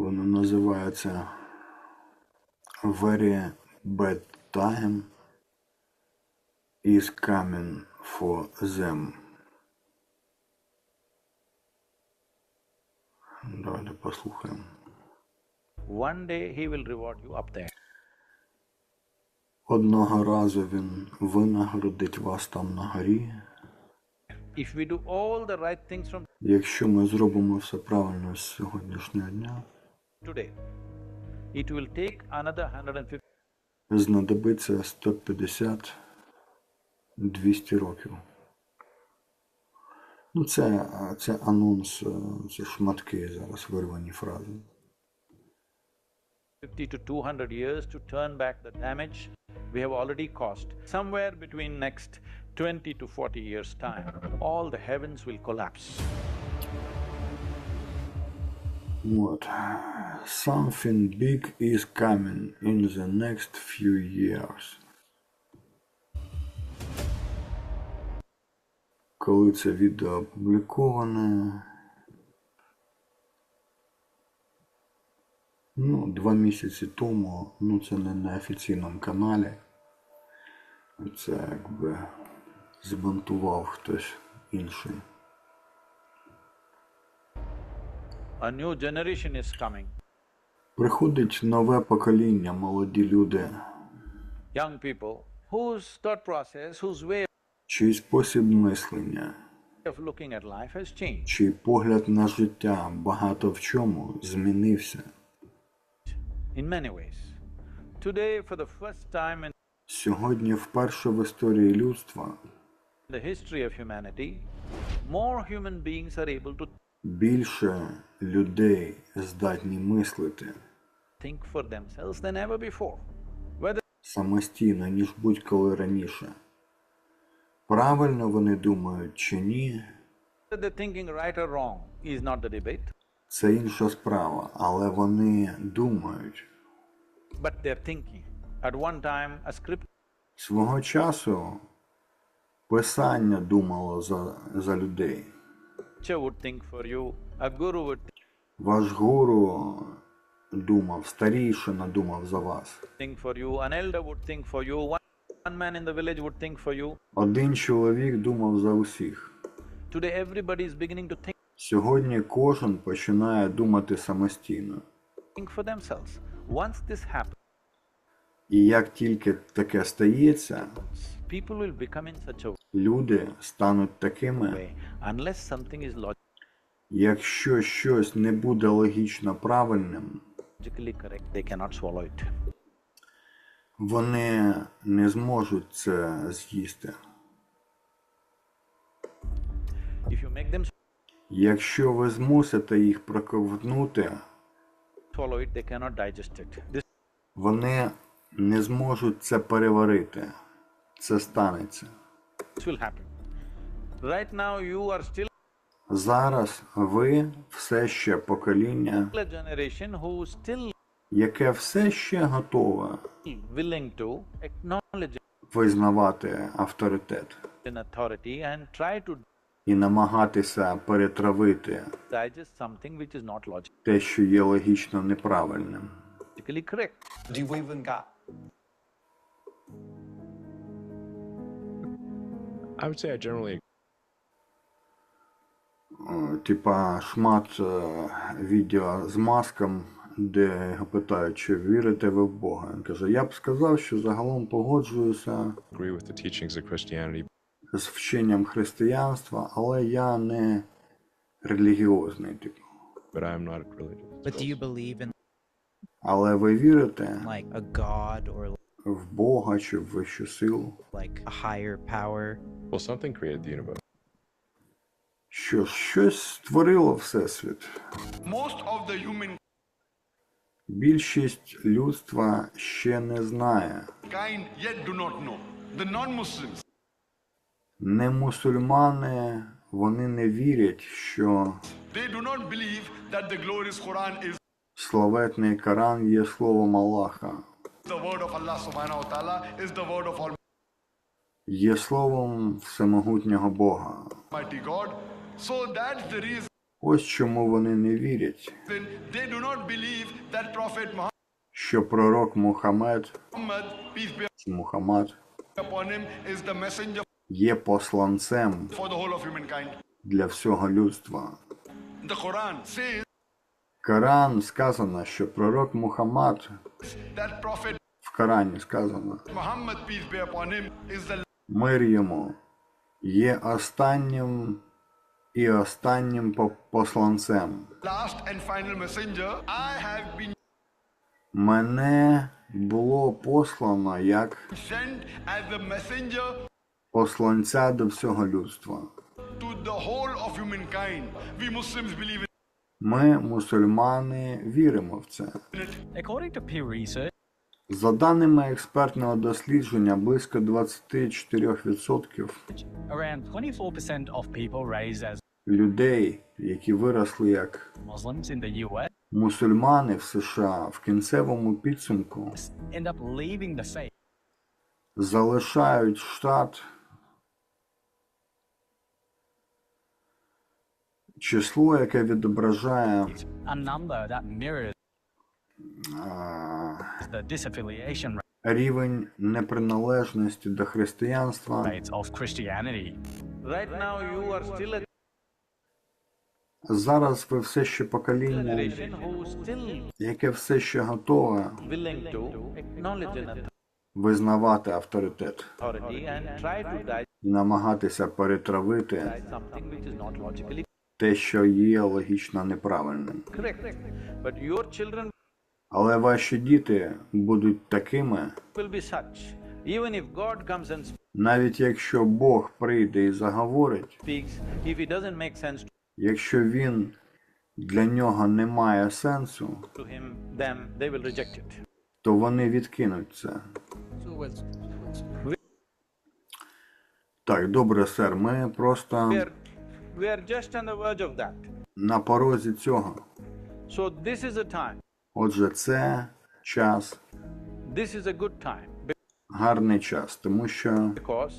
Воно називається Very Bad Time is coming for them. Давайте послухаємо. One day he will reward you up there. Одного разу він винагородить вас там на горі, If we do all the right things from якщо ми зробимо все правильно з сьогоднішнього дня. today, it will take another 150 знадобиться 150-200 років. Ну, це, це анонс, е, це шматки зараз вирвані фрази. to 200 years to turn back the damage we have already caused. Somewhere between next 20 to 40 years' time, all the heavens will collapse. От. Something big is coming in the next few years. Коли це відео опубліковане, ну, два місяці тому, ну це не на офіційному каналі. Це якби збунтував хтось інший. A new generation is coming. Приходить нове покоління, молоді люди, Young people whose thought process, whose way чий спосіб мислення, of looking at life has changed. чий погляд на життя багато в чому змінився. in many ways. Today, for the first time in Сьогодні вперше в історії людства the history of humanity, more human beings are able to більше людей здатні мислити think for themselves than ever before. Whether самостійно, ніж будь-коли раніше. Правильно вони думають чи ні, they're thinking right or wrong is not the debate, це інша справа, але вони думають. but they're thinking. At one time, a script Свого часу писання думало за, за людей. would think for you, a guru would Ваш гуру думав, старійшина думав за вас. Один чоловік думав за усіх. Сьогодні кожен починає думати самостійно. І як тільки таке стається, люди стануть такими, якщо щось не буде логічно правильним, they cannot swallow it. вони не зможуть це з'їсти. If you make them Якщо ви змусите їх проковтнути, swallow it, they cannot digest it. This вони не зможуть це переварити. Це станеться. This will happen. Right now, you are still Зараз ви все ще покоління, яке все ще готове визнавати авторитет і намагатися перетравити те, що є логічно неправильним. I would say I generally Е, Типа шмат е, відео з маском, де його питають, чи вірите ви в Бога. Він каже: Я б сказав, що загалом погоджуюся з вченням християнства, але я не релігіозний, типу. but I am not. But do you believe in Але ви вірите like a god or в Бога чи в вищу силу? like a higher power? Well, something created the universe. Що щось створило Всесвіт. Most of the human Більшість людства ще не знає. kind yet do not know. The non-Muslims, Не мусульмани, вони не вірять, що they do not believe that the glorious Quran is славетний Коран є словом Аллаха, the word of Allah subhanahu wa ta'ala, is the word of є словом всемогутнього Бога. Ось чому вони не вірять, що пророк Мухаммед, Мухаммад, є посланцем для всього людства. Коран сказано, що пророк Мухаммад в Корані сказано, Мир йому є останнім і останнім по- посланцем. last and final messenger. I have been Мене було послано як посланця до всього людства. to the whole of humankind. We Muslims believe Ми, мусульмани, віримо в це. According to Pew Research, За даними експертного дослідження, близько 24% around 24% of people raised as людей, які виросли як мусульмани в США, в кінцевому підсумку залишають штат число, яке відображає рівень неприналежності до християнства. Зараз ви все ще покоління, яке все ще готове визнавати авторитет і намагатися перетравити те, що є логічно неправильним. Але ваші діти будуть такими, навіть якщо Бог прийде і заговорить, якщо він для нього не має сенсу, то вони відкинуть це. Так, добре, сер. Ми просто на порозі цього. So this is a time. Отже, це час, This is a good time гарний час, тому що because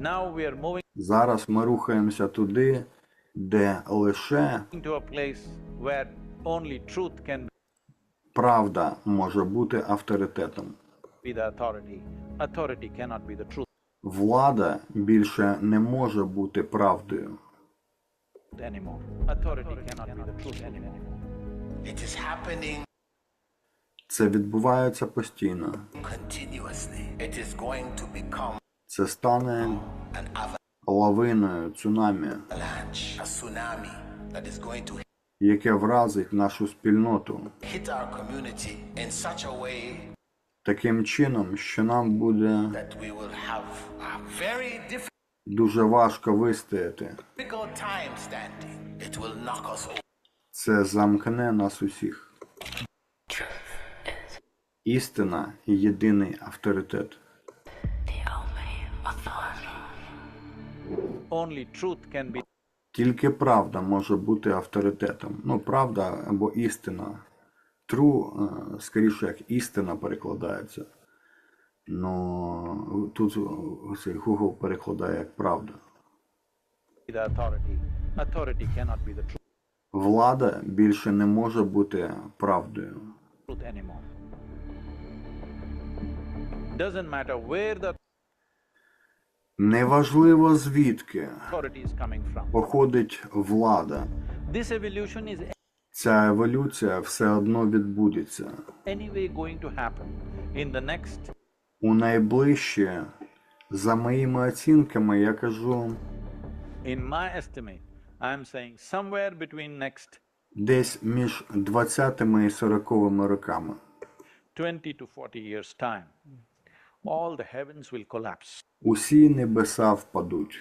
now we are moving зараз ми рухаємося туди, де лише правда може бути авторитетом. Влада більше не може бути правдою. anymore. Authority cannot be the truth anymore. It is happening Це відбувається постійно. continuously. It is going to become Це стане an лавиною, цунамі, avalanche, a tsunami that is going to яке вразить нашу спільноту hit our community in such a way таким чином, що нам буде that we will have a very дуже важко вистояти. difficult time standing. It will knock us over. Це замкне нас усіх. Істина єдиний авторитет. Тільки правда може бути авторитетом. Ну, правда або істина. True, е, скоріше як істина перекладається. Ну тут цей Google перекладає як правда. authority. Authority cannot be the Влада більше не може бути правдою. Неважливо звідки походить влада. Ця еволюція все одно відбудеться. У найближче, за моїми оцінками, я кажу, in my estimate i am saying somewhere between next десь між 20 і 40 роками. 20 to 40 years time all the heavens will collapse Усі небеса впадуть.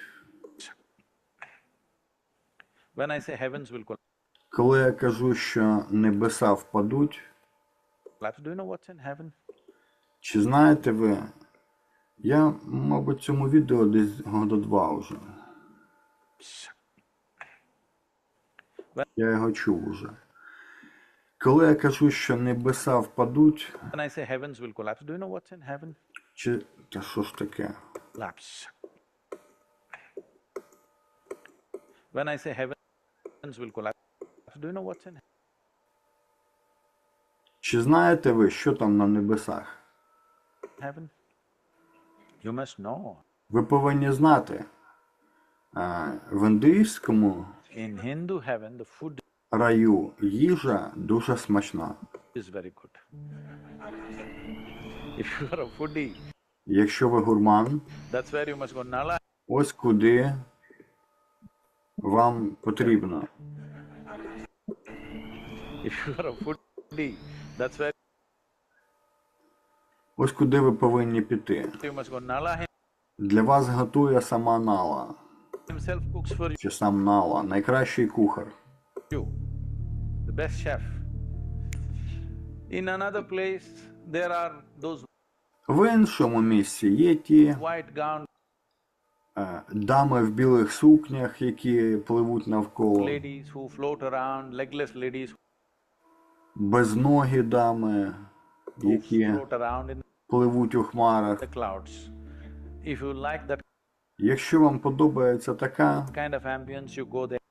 when i say heavens will collapse. Коли я кажу, що небеса впадуть, collapse do you know what's in heaven чи знаєте ви, я, мабуть, цьому відео десь года два вже. Я його чув уже. Коли я кажу, що небеса впадуть, when i say heavens will collapse do you know what's in heaven чи та що ж таке? collapse when i say heavens will collapse. Do you know what's in heaven? Чи знаєте ви, що там на небесах? heaven? You must know. Ви повинні знати. Е, В індуїстському раю їжа дуже смачна. Якщо ви гурман, ось куди вам потрібно. Ось куди ви повинні піти. Для вас готує сама Нала, himself cooks for чи сам Нала, найкращий кухар. you, the best chef. In another place, there are those В іншому місці є ті е, дами в білих сукнях, які пливуть навколо, ladies who float around, legless ladies безногі дами, які пливуть у хмарах. Якщо вам подобається така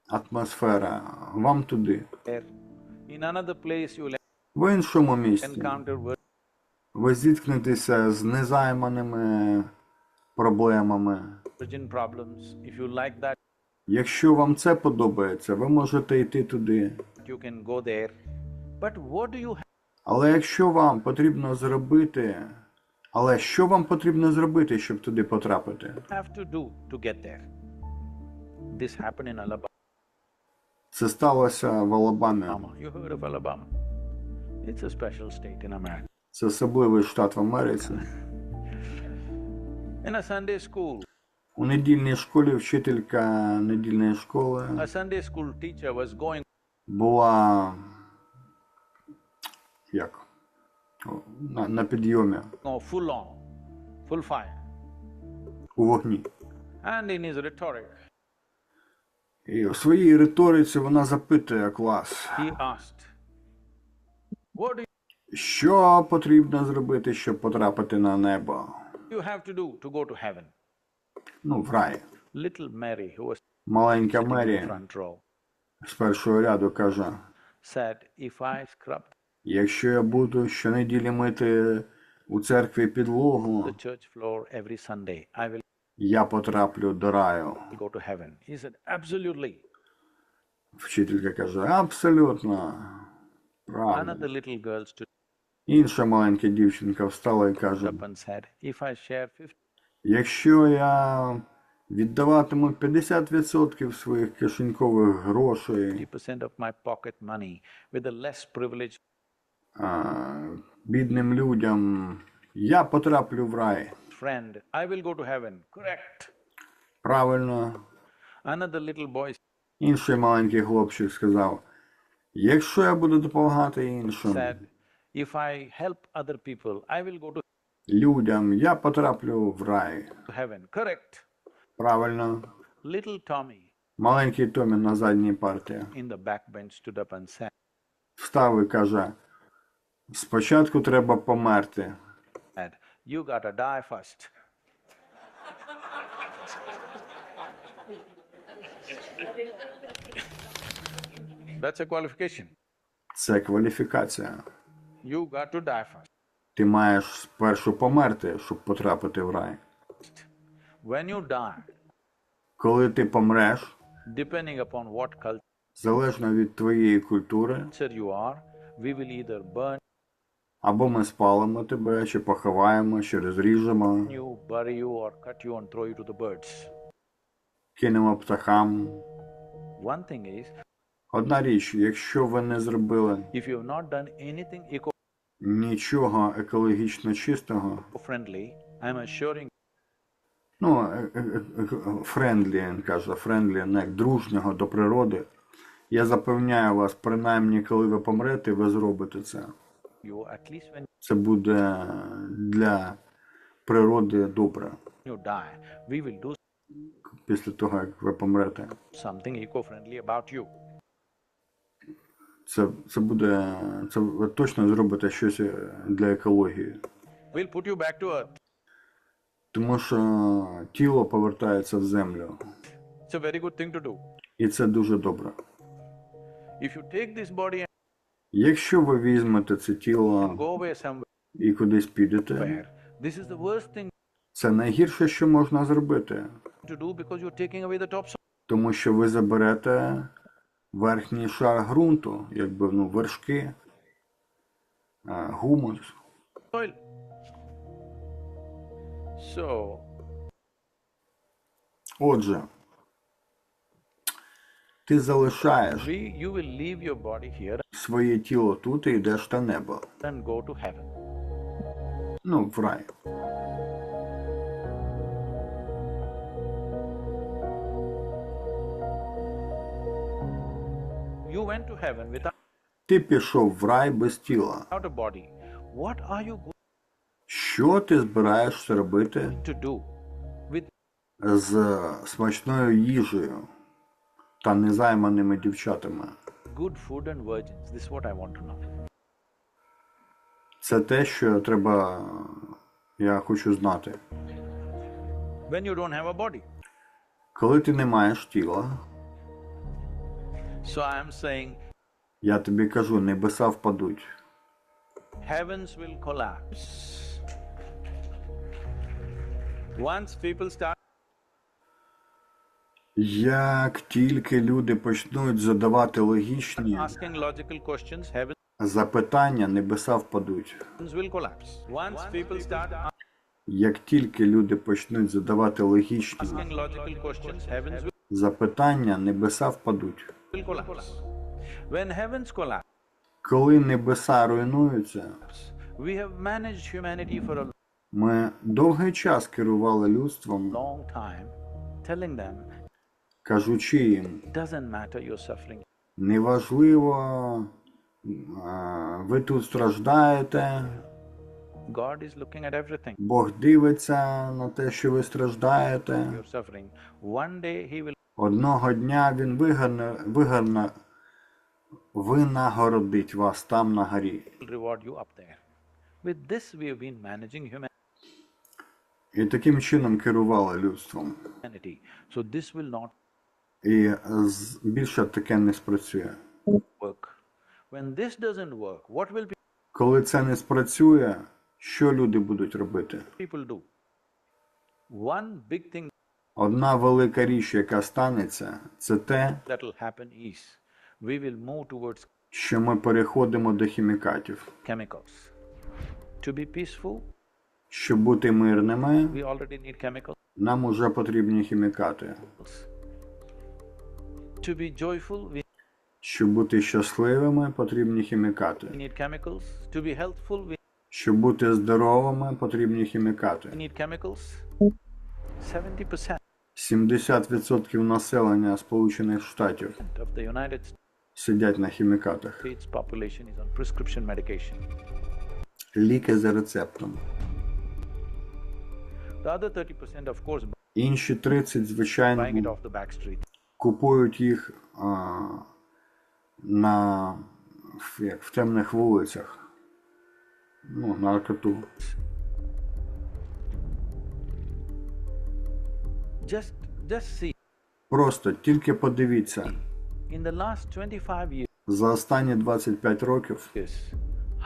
атмосфера, вам туди. В іншому місці ви зіткнетеся з незайманими проблемами. Якщо вам це подобається, ви можете йти туди. Але якщо вам потрібно зробити. Але що вам потрібно зробити, щоб туди потрапити? Це сталося в Алабамі. Це особливий штат в Америці. У недільній школі вчителька недільної школи була як? На, на підйомі oh, full on, full fire. у вогні. And in his rhetoric, І у своїй риториці вона запитує клас, he asked, What do що потрібно зробити, щоб потрапити на небо? you have to do to go to heaven? Ну, в рай. Little Mary, who was Маленька Мері front row, з першого ряду каже: said, If I scrubbed якщо я буду щонеділі мити у церкві підлогу, я потраплю до раю. Вчителька каже, абсолютно. Правильно. Інша маленька дівчинка встала і каже: up and said, If I share 50 якщо я віддаватиму 50% своїх кишенькових грошей бідним людям, я потраплю в рай. friend, I will go to heaven. Correct. Правильно. Another little boy Інший маленький хлопчик сказав: якщо я буду допомагати іншим said, If I help other people, I will go to людям, я потраплю в рай. heaven. Correct. Правильно. Little Tommy Маленький Томі на задній парті in the back bench stood up and said, встав і каже: спочатку треба померти. And You gotta die first. That's a qualification. Це кваліфікація. You got to die first. Ти маєш спершу померти, щоб потрапити в рай. When you die, Коли ти помреш, depending upon what culture залежно від твоєї культури, you are, we will either burn або ми спалимо тебе, чи поховаємо, чи розріжемо, кинемо птахам. Одна річ, якщо ви не зробили нічого екологічно чистого, ну, е- е- е- френдлі, він каже, френдлі, не як дружнього до природи, я запевняю вас, принаймні, коли ви помрете, ви зробите це. Це буде для природи добре після того, як ви помрете. Це, це буде. Це ви точно зробите щось е, для екології. We'll put you back to earth. Тому що тіло повертається в землю. It's a very good thing to do. І це дуже добре. If you take this body Якщо ви візьмете це тіло і кудись підете, це найгірше, що можна зробити, тому що ви заберете верхній шар ґрунту, якби ну, вершки, гумус. Отже, ти залишаєш своє тіло тут і йдеш на небо. Ну, в рай. Ти пішов в рай без тіла. Що ти збираєшся робити з смачною їжею та незайманими дівчатами? good food and virgins? This is what I want to know. Це те, що треба. Я хочу знати. When you don't have a body. Коли ти не маєш тіла, So I am saying я тобі кажу, небеса впадуть. heavens will collapse. Once people start Як тільки люди почнуть задавати логічні запитання, небеса впадуть. Як тільки люди почнуть задавати логічні запитання, небеса впадуть. Коли небеса руйнуються, ми довгий час керували людством, кажучи їм, неважливо, ви тут страждаєте, God is looking at everything Бог дивиться на те, що ви страждаєте. you're suffering. One day He will Одного дня він вигарне, вигарне, винагородить вас там на горі. І таким чином керували людством. humanity. So this will not І більше таке не спрацює. Коли це не спрацює, що люди будуть робити? Одна велика річ, яка станеться, це те, що ми переходимо до хімікатів. Щоб бути мирними, нам уже потрібні хімікати. To be joyful, we Щоб бути щасливими, потрібні хімікати. need chemicals. To be healthful, we Щоб бути здоровими, потрібні хімікати. need chemicals. 70% 70% населення Сполучених Штатів of the United сидять на хімікатах. States population is on prescription medication. Ліки за рецептом. The other 30%, of course, Інші 30, buying it звичайно, off the back street. Купують їх а, на як, в темних вулицях. Ну, наркоту. Just, just see, Просто тільки подивіться, in the last 25 за останні 25 років, years,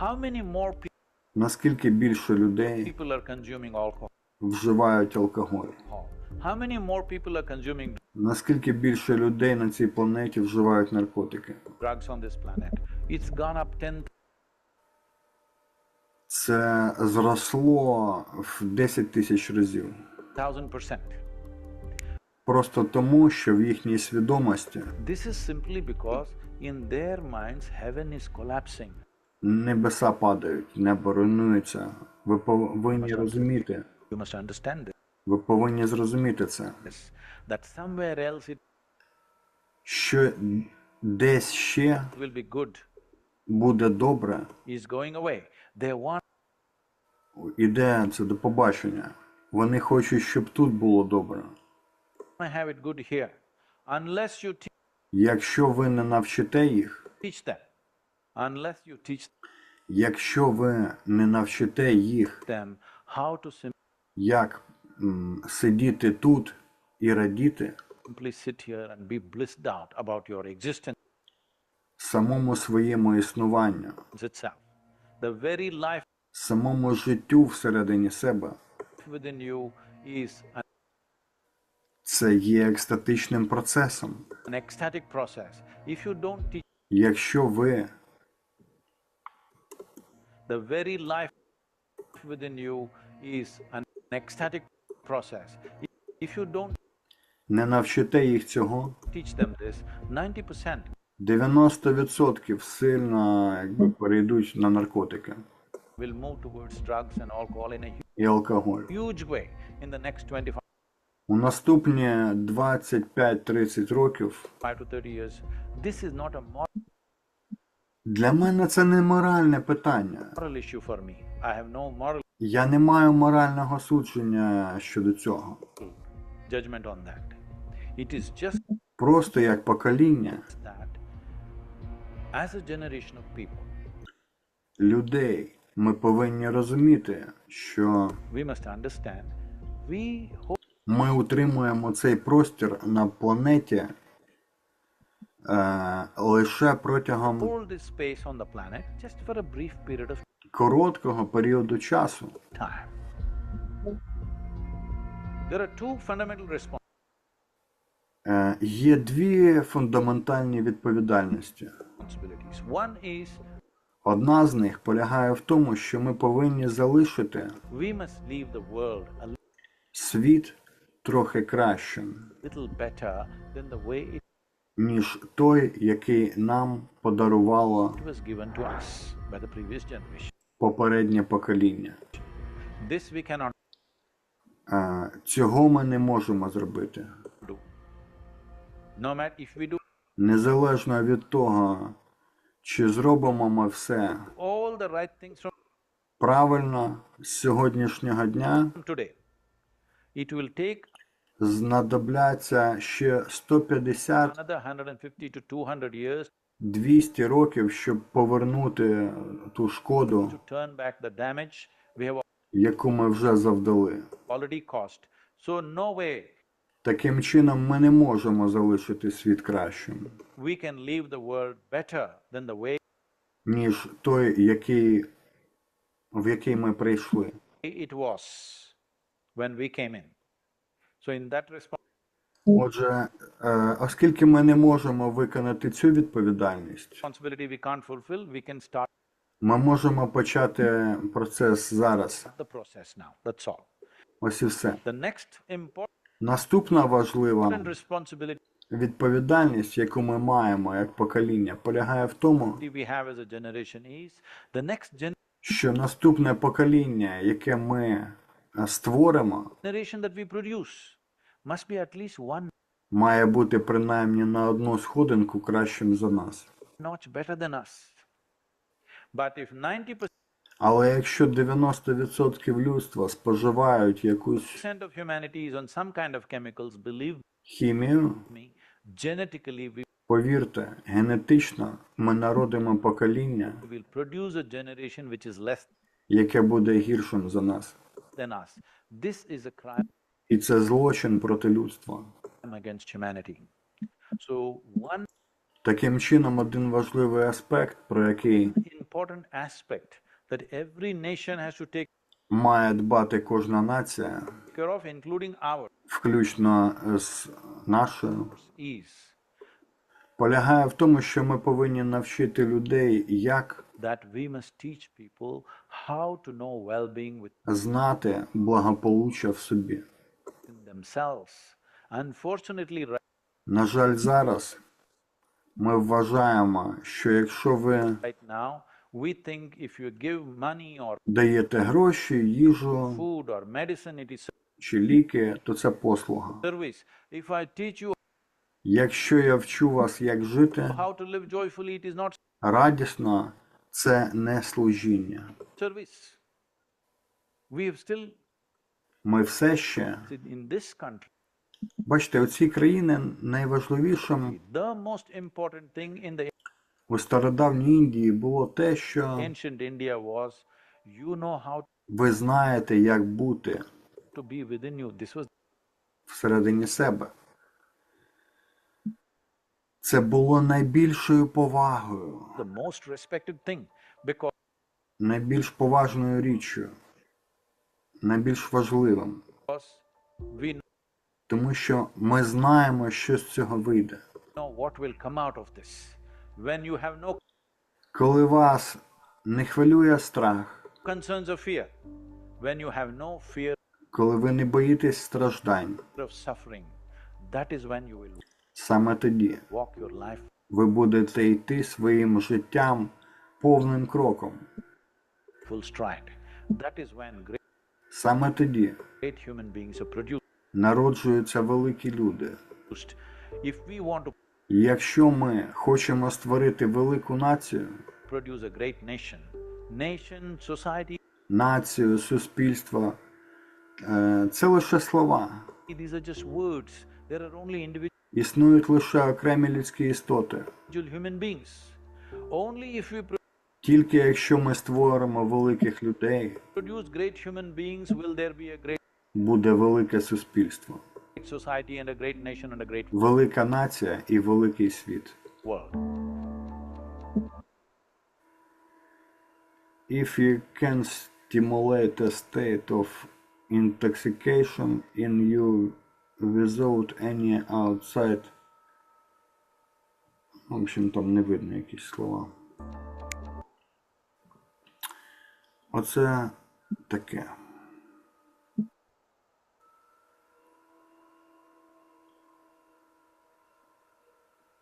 how many more pe- наскільки більше людей people are consuming alcohol? вживають алкоголь. How many more people are consuming Наскільки більше людей на цій планеті вживають наркотики? drugs on this planet? It's gone up 10 Це зросло в 10 тисяч разів. thousand percent. Просто тому, що в їхній свідомості This is simply because in their minds heaven is collapsing. небеса падають, небо руйнується. Ви повинні розуміти. You must understand this. Ви повинні зрозуміти це. Що десь ще буде добре, іде це до побачення. Вони хочуть, щоб тут було добре. Якщо ви не навчите їх, якщо ви не навчите їх, як сидіти тут і радіти, самому своєму існуванню, самому життю всередині себе. Це є екстатичним процесом. Якщо ви the very life within you is an ecstatic process. If you don't не навчите їх цього, teach them 90% 90% сильно якби, перейдуть на наркотики і алкоголь. huge way in the next 25 У наступні 25-30 років to 30 years. This is not a для мене це не моральне питання. I have no moral Я не маю морального судження щодо цього. judgment on that. It is just Просто як покоління that as a generation of people, людей ми повинні розуміти, що we must understand we hold ми утримуємо цей простір на планеті е, лише протягом this space on the planet just for a brief period of короткого періоду часу. Е, є дві фундаментальні відповідальності. Одна з них полягає в тому, що ми повинні залишити світ трохи кращим, ніж той, який нам подарувало попереднє покоління. This we cannot Е, Цього ми не можемо зробити. do. No matter if we do Незалежно від того, чи зробимо ми все all the right things from правильно з сьогоднішнього дня, today, it will take знадобляться ще 150 another 150 to 200 years 200 років, щоб повернути ту шкоду, яку ми вже завдали. Таким чином, ми не можемо залишити світ кращим, ніж той, який, в який ми прийшли. it was when we came in. So in that response, Отже, е, оскільки ми не можемо виконати цю відповідальність, ми можемо почати процес зараз. Ось і все. Наступна важлива відповідальність, яку ми маємо як покоління, полягає в тому, що наступне покоління, яке ми е, створимо, generation that we produce must be at least one має бути принаймні на одну сходинку кращим за нас. notch better than us. But if 90% Але якщо 90% людства споживають якусь хімію, повірте, генетично ми народимо покоління, яке буде гіршим за нас. І це злочин проти людства. Таким чином, один важливий аспект, про який має дбати кожна нація, включно з нашою, полягає в тому, що ми повинні навчити людей, як знати благополуччя в собі. within themselves. Unfortunately, right На жаль, зараз ми вважаємо, що якщо ви даєте гроші, їжу чи ліки, то це послуга. Якщо я вчу вас, як жити радісно, це не служіння. service. We have still, Ми все ще. Бачите, у цій країні найважливішим у стародавній Індії було те, що ви знаєте, як бути всередині себе. Це було найбільшою повагою, найбільш поважною річчю, найбільш важливим. Тому що ми знаємо, що з цього вийде. Коли вас не хвилює страх, коли ви не боїтесь страждань, саме тоді ви будете йти своїм життям повним кроком. Саме тоді народжуються великі люди. Якщо ми хочемо створити велику націю, націю, суспільство, е, це лише слова. Існують лише окремі людські істоти. Тільки якщо ми створимо великих людей, буде велике суспільство, велика нація і великий світ. If you can stimulate a state of intoxication in you without any outside. В общем, там не видно якісь слова. Оце таке.